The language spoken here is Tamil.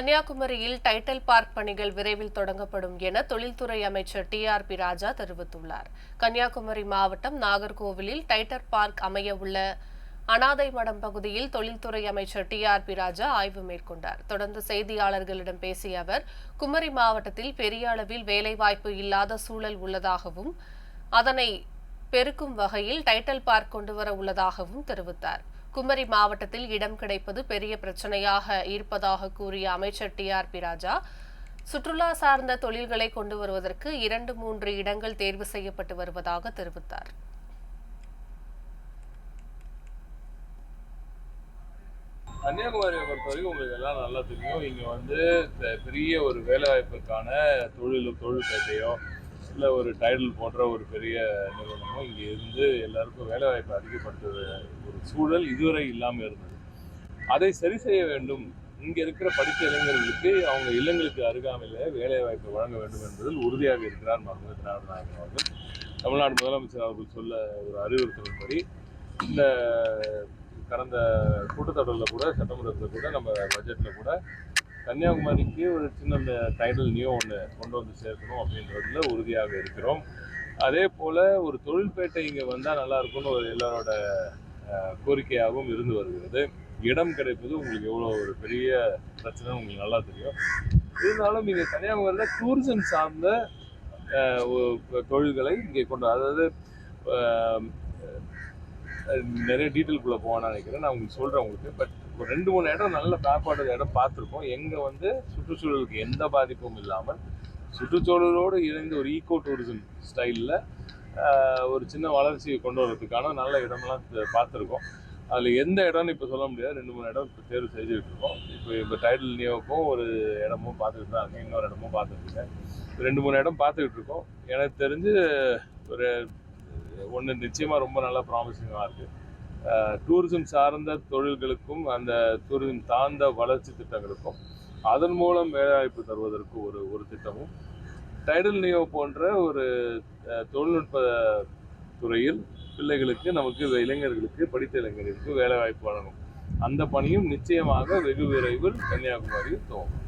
கன்னியாகுமரியில் டைட்டில் பார்க் பணிகள் விரைவில் தொடங்கப்படும் என தொழில்துறை அமைச்சர் டி ஆர் பி ராஜா தெரிவித்துள்ளார். கன்னியாகுமரி மாவட்டம் நாகர்கோவிலில் டைட்டர் பார்க் அமைய உள்ள அனாதை மடம் பகுதியில் தொழில்துறை அமைச்சர் டி ஆர் பி ராஜா ஆய்வு மேற்கொண்டார். தொடர்ந்து செய்தியாளர்களிடம் பேசிய அவர் குமரி மாவட்டத்தில் பெரிய அளவில் வேலைவாய்ப்பு இல்லாத சூழல் உள்ளதாகவும் அதனை பெருக்கும் வகையில் டைட்டல் பார்க் கொண்டுவர உள்ளதாகவும் தெரிவித்தார். குமரி மாவட்டத்தில் இடம் கிடைப்பது பெரிய பிரச்சனையாக இருப்பதாக கூறிய அமைச்சர் டி ஆர் பி ராஜா சுற்றுலா சார்ந்த தொழில்களை கொண்டு வருவதற்கு இரண்டு மூன்று இடங்கள் தேர்வு செய்யப்பட்டு வருவதாக தெரிவித்தார். கன்னியாகுமரியை பொறுத்த வரைக்கும் உங்களுக்கு எல்லாம் நல்லா தெரியும். இங்கே வந்து பெரிய ஒரு வேலைவாய்ப்புக்கான தொழில் பேட்டையோ இல்லை ஒரு டைடல் போன்ற ஒரு பெரிய நிறுவனமும் இங்கே இருந்து எல்லாருக்கும் வேலைவாய்ப்பை அதிகப்படுத்துற ஒரு சூழல் இதுவரை இல்லாமல் இருந்தது. அதை சரி செய்ய வேண்டும். இங்கே இருக்கிற படித்த இளைஞர்களுக்கு அவங்க இல்லங்களுக்கு அருகாமையில் வேலைவாய்ப்பை வழங்க வேண்டும் என்பதில் உறுதியாக இருக்கிறார் மருத்துவ திராவிட நாயகன் அவர்கள். தமிழ்நாடு முதலமைச்சர் அவர்கள் சொல்ல ஒரு அறிவுறுத்தலின்படி இந்த கடந்த கூட்டத்தொடரில் கூட சட்டமன்றத்தில் கூட நம்ம பட்ஜெட்டில் கூட கன்னியாகுமரிக்கு ஒரு சின்ன டைடல் நியூ ஒன்று கொண்டு வந்து சேர்க்கணும் அப்படின்றதுல உறுதியாக இருக்கிறோம். அதே போல் ஒரு தொழில்பேட்டை இங்கே வந்தால் நல்லாயிருக்கும்னு ஒரு எல்லாரோட கோரிக்கையாகவும் இருந்து வருகிறது. இடம் கிடைப்பது உங்களுக்கு எவ்வளோ ஒரு பெரிய பிரச்சனை உங்களுக்கு நல்லா தெரியும். இருந்தாலும் இங்கே கன்னியாகுமரியில் டூரிசம் சார்ந்த தொழில்களை இங்கே கொண்டு அதாவது நிறைய டீட்டெயிலுக்குள்ளே போவேன்னு நினைக்கிறேன். நான் உங்களுக்கு சொல்கிறேன் உங்களுக்கு. பட் ஒரு ரெண்டு மூணு இடம் நல்ல பேக்வார்டர் இடம் பார்த்துருக்கோம் எங்கே வந்து சுற்றுச்சூழலுக்கு எந்த பாதிப்பும் இல்லாமல் சுற்றுச்சூழலோடு இணைந்து ஒரு ஈகோ டூரிசம் ஸ்டைலில் ஒரு சின்ன வளர்ச்சியை கொண்டு வரதுக்கான நல்ல இடம்லாம் பார்த்துருக்கோம். அதில் எந்த இடம்னு இப்போ சொல்ல முடியாது. ரெண்டு மூணு இடம் இப்போ தேர்வு செஞ்சுட்டு இருக்கோம் இப்போ இப்போ டைட்டில் நியோக்கும் ஒரு இடமும் பார்த்துக்கிட்டு தான் இருக்கேன். இன்னொரு இடமும் பார்த்துருக்கேன் ரெண்டு மூணு இடம் பார்த்துக்கிட்டு இருக்கோம். எனக்கு தெரிஞ்சு ஒரு ஒன்று நிச்சயமாக ரொம்ப நல்லா ப்ராமிசிங்காக இருக்குது டூரிசம் சார்ந்த தொழில்களுக்கும் அந்த டூரிசம் தாழ்ந்த வளர்ச்சி திட்டங்களுக்கும் அதன் மூலம் வேலைவாய்ப்பு தருவதற்கு ஒரு ஒரு திட்டமும். டைடல் நியோ போன்ற ஒரு தொழில்நுட்ப துறையில் பிள்ளைகளுக்கு நமக்கு இளைஞர்களுக்கு படித்த இளைஞர்களுக்கு வேலைவாய்ப்பு வழங்கும். அந்த பணியும் நிச்சயமாக வெகு விரைவில் கன்னியாகுமரியில் துவங்கும்.